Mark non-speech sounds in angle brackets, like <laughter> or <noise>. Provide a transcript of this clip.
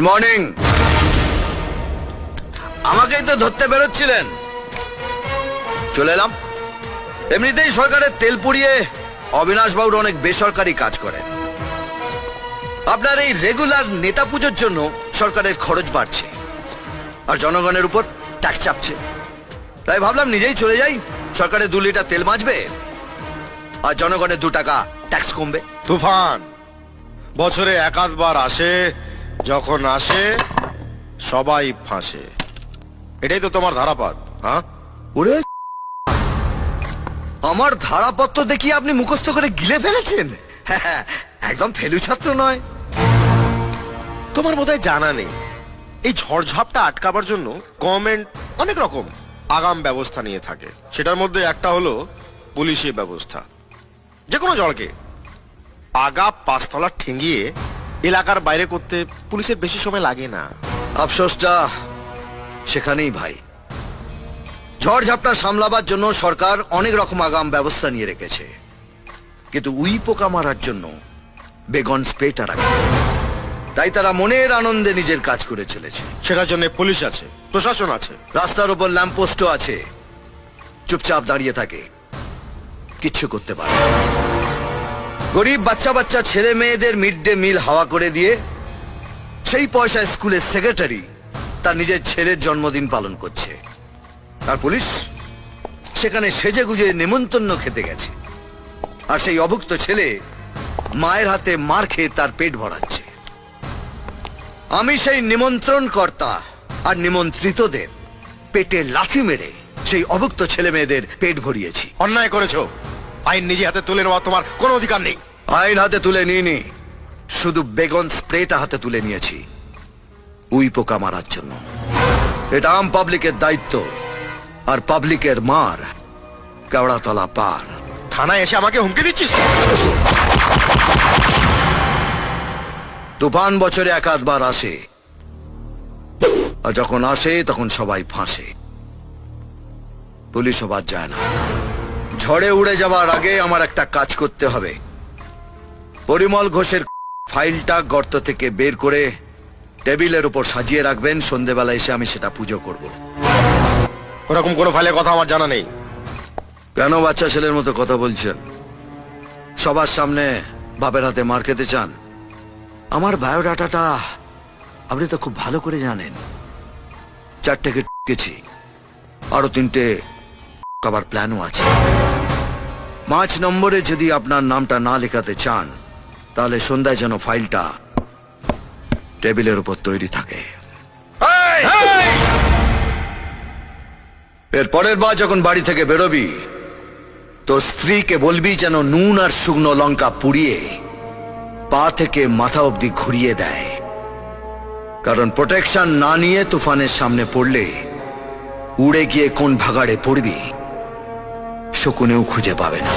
Good morning আমাকেই তো ধরতে বেরোচ্ছিলেন। চলে এলাম। এমনিতেই সরকারের তেল পুড়িয়ে অবিনাশ বাবুর অনেক বেসরকারি কাজ করেন। আপনার এই রেগুলার নেতা পুজোর জন্য সরকারের খরচ বাড়ছে। আর জনগণের উপর ট্যাক্স চাপছে। তাই ভাবলাম নিজেই চলে যাই। সরকারের দু লিটার তেল বাঁচবে আর জনগণের দু টাকা ট্যাক্স কমবে। তুফান, বছরে একাধবার আসে যখন আসে সবাই ফাঁসে। এটাই তো তোমার ধারাপাত হ্যাঁ? ওরে আমার ধারাপত্র দেখিয়ে আপনি মুখস্থ করে গিলে ফেলেছেন। <laughs> একদম ফেলু ছাত্র নয়। তোমার বোধহয় জানা নেই এই ঝড়ঝাপটা আটকাবার জন্য গভর্নমেন্ট অনেক রকম আগাম ব্যবস্থা নিয়ে থাকে। সেটার মধ্যে একটা হলো পুলিশি ব্যবস্থা। যে কোনো জলকে। আগা পাঁচতলা ঠেঙ্গিয়ে এলাকার বাইরে করতে পুলিশের বেশি সময় লাগে না। আফসোসটা সেখানেই ভাই। ঝড় ঝাপটা সামলাবার জন্য সরকার অনেক রকম আগাম ব্যবস্থা নিয়ে রেখেছে। কিন্তু উই পোকা মারার জন্য বেগন স্প্রেটা রাখে। তাই তারা মনের আনন্দে নিজের কাজ করে চলেছে। সেটার জন্য পুলিশ আছে প্রশাসন আছে। রাস্তার উপর ল্যাম্পপোস্টও আছে। চুপচাপ দাঁড়িয়ে থাকে। কিচ্ছু করতে পারে না। গরিব বাচ্চা বাচ্চা ছেলে মেয়েদের মিড ডে মিল হাওয়া করে দিয়ে সেই পয়সায় স্কুলের সেক্রেটারি তার নিজের ছেলের জন্মদিন পালন করছে। আর পুলিশ সেখানে সেজে গুজে নেমন্তন্ন খেতে গেছে। আর সেই অভুক্ত ছেলে মায়ের হাতে মার খেয়ে তার পেট ভরাচ্ছে। আমি সেই নিমন্ত্রণ কর্তা আর নিমন্ত্রিতদের পেটে লাথি মেরে সেই অভুক্ত ছেলে মেয়েদের পেট ভরিয়েছি। অন্যায় করেছ। আইন নিজে হাতে তুলে নেওয়া তোমার কোনো অধিকার নেই। আইন হাতে তুলে নিইনি। শুধু বেগন স্প্রেটা হাতে তুলে নিয়েছি। উই পোকা মারার জন্য। এটা আম পাবলিকের দায়িত্ব। আর পাবলিকের মার কেওড়াতলা পার। থানায় এসে আমাকে হুমকি দিচ্ছিস? তুফান বছরে একাধবার আসে। আর যখন আসে তখন সবাই ফাঁসে। পুলিশ বাদ যায় না। ঝড়ে উড়ে যাওয়ার আগে আমার একটা কাজ করতে হবে। পরিমল ঘোষের ফাইলটা গর্ত থেকে বের করে টেবিলের উপর সাজিয়ে রাখবেন। সন্ধেবেলা এসে আমি সেটা পুজো করব। ওরকম কোনো ফাইলের কথা আমার জানা নেই। কেন বাচ্চা ছেলের মতো কথা বলছেন? সবার সামনে বাপের হাতে মার খেতে চান? আমার বায়োডাটাটা আপনি তো খুব ভালো করে জানেন। চারটে গেছি। আরও তিনটে কাবার প্ল্যানও আছে। পাঁচ নম্বরে যদি আপনার নামটা না লেখাতে চান তাহলে সন্ধ্যায় যেন ফাইলটা টেবিলের উপর তৈরি থাকে। এর পরের বার যখন বাড়ি থেকে বেরোবি তো স্ত্রীকে বলবি যেন নুন আর শুকনো লঙ্কা পুড়িয়ে পা থেকে মাথা অবধি ঘুরিয়ে দেয়। কারণ প্রোটেকশন না নিয়ে তুফানের সামনে পড়লে উড়ে গিয়ে কোন ভাগাড়ে পড়বি? শকুনেও খুঁজে পাবে না।